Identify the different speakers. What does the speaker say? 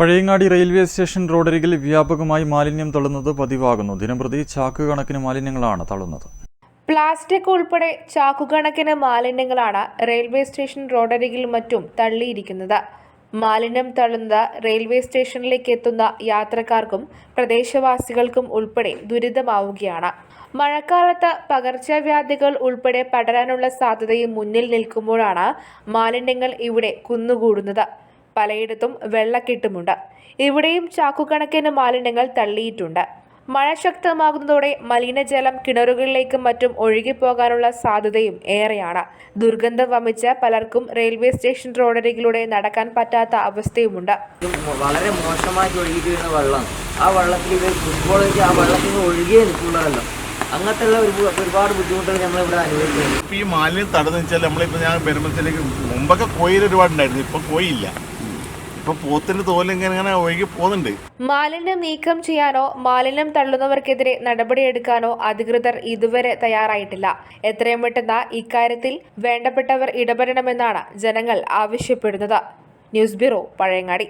Speaker 1: Pazhayangadi railway station റോഡരികിൽ വ്യാപകമായി മാലിന്യം തള്ളുന്നത് പതിവാകുന്നു. ദിനംപ്രതി ചാക്ക് കണക്കിന് മാലിന്യങ്ങളാണ് തള്ളുന്നത്.
Speaker 2: പ്ലാസ്റ്റിക് ഉൾപ്പെടെ ചാക്കുകണക്കിന് മാലിന്യങ്ങളാണ് റെയിൽവേ സ്റ്റേഷൻ റോഡരികിൽ മറ്റും തള്ളിയിരിക്കുന്നത്. മാലിന്യം തള്ളുന്നത് റെയിൽവേ സ്റ്റേഷനിലേക്ക് എത്തുന്ന യാത്രക്കാർക്കും പ്രദേശവാസികൾക്കും ഉൾപ്പെടെ ദുരിതമാവുകയാണ്. മഴക്കാലത്ത് പകർച്ചവ്യാധികൾ ഉൾപ്പെടെ പടരാനുള്ള സാധ്യതയും മുന്നിൽ നിൽക്കുമ്പോഴാണ് മാലിന്യങ്ങൾ ഇവിടെ കുന്നുകൂടുന്നത്. പലയിടത്തും വെള്ളക്കെട്ടുമുണ്ട്. ഇവിടെയും ചാക്കുകണക്കിന് മാലിന്യങ്ങൾ തള്ളിയിട്ടുണ്ട്. മഴ ശക്തമാകുന്നതോടെ മലിനജലം കിണറുകളിലേക്കും മറ്റും ഒഴുകിപ്പോകാനുള്ള സാധ്യതയും ഏറെയാണ്. ദുർഗന്ധം വമിച്ച് പലർക്കും റെയിൽവേ സ്റ്റേഷൻ റോഡരികിലൂടെ നടക്കാൻ പറ്റാത്ത അവസ്ഥയുമുണ്ട്.
Speaker 3: വളരെ മോശമായിട്ട് ഒഴുകിയിരുന്ന വെള്ളം. ആ വെള്ളത്തിൽ ഫുട്ബോൾ വെച്ച് ആ വെള്ളത്തിൽ നിന്ന് ഒഴുകിയേ നിൽക്കുള്ളതല്ലോ അങ്ങനത്തെ ഒരുപാട് ബുദ്ധിമുട്ടുകൾ നമ്മളിവിടെ ഇവിടെ
Speaker 4: ഇപ്പൊ ഈ മാലിന്യം തടഞ്ഞു വെച്ചാൽ നമ്മളിപ്പോ ഞാൻ വരുമ്പോഴത്തേക്ക് മുമ്പൊക്കെ കോയിൽ ഒരുപാട് ഉണ്ടായിരുന്നു ഇപ്പൊ കോയില്ല. ഒഴുകി
Speaker 2: മാലിന്യം നീക്കം ചെയ്യാനോ മാലിന്യം തള്ളുന്നവർക്കെതിരെ നടപടിയെടുക്കാനോ അധികൃതർ ഇതുവരെ തയ്യാറായിട്ടില്ല. എത്രയും പെട്ടെന്ന് ഇക്കാര്യത്തിൽ വേണ്ടപ്പെട്ടവർ ഇടപെടണമെന്നാണ് ജനങ്ങൾ ആവശ്യപ്പെടുന്നത്. News bureau Pazhayangadi.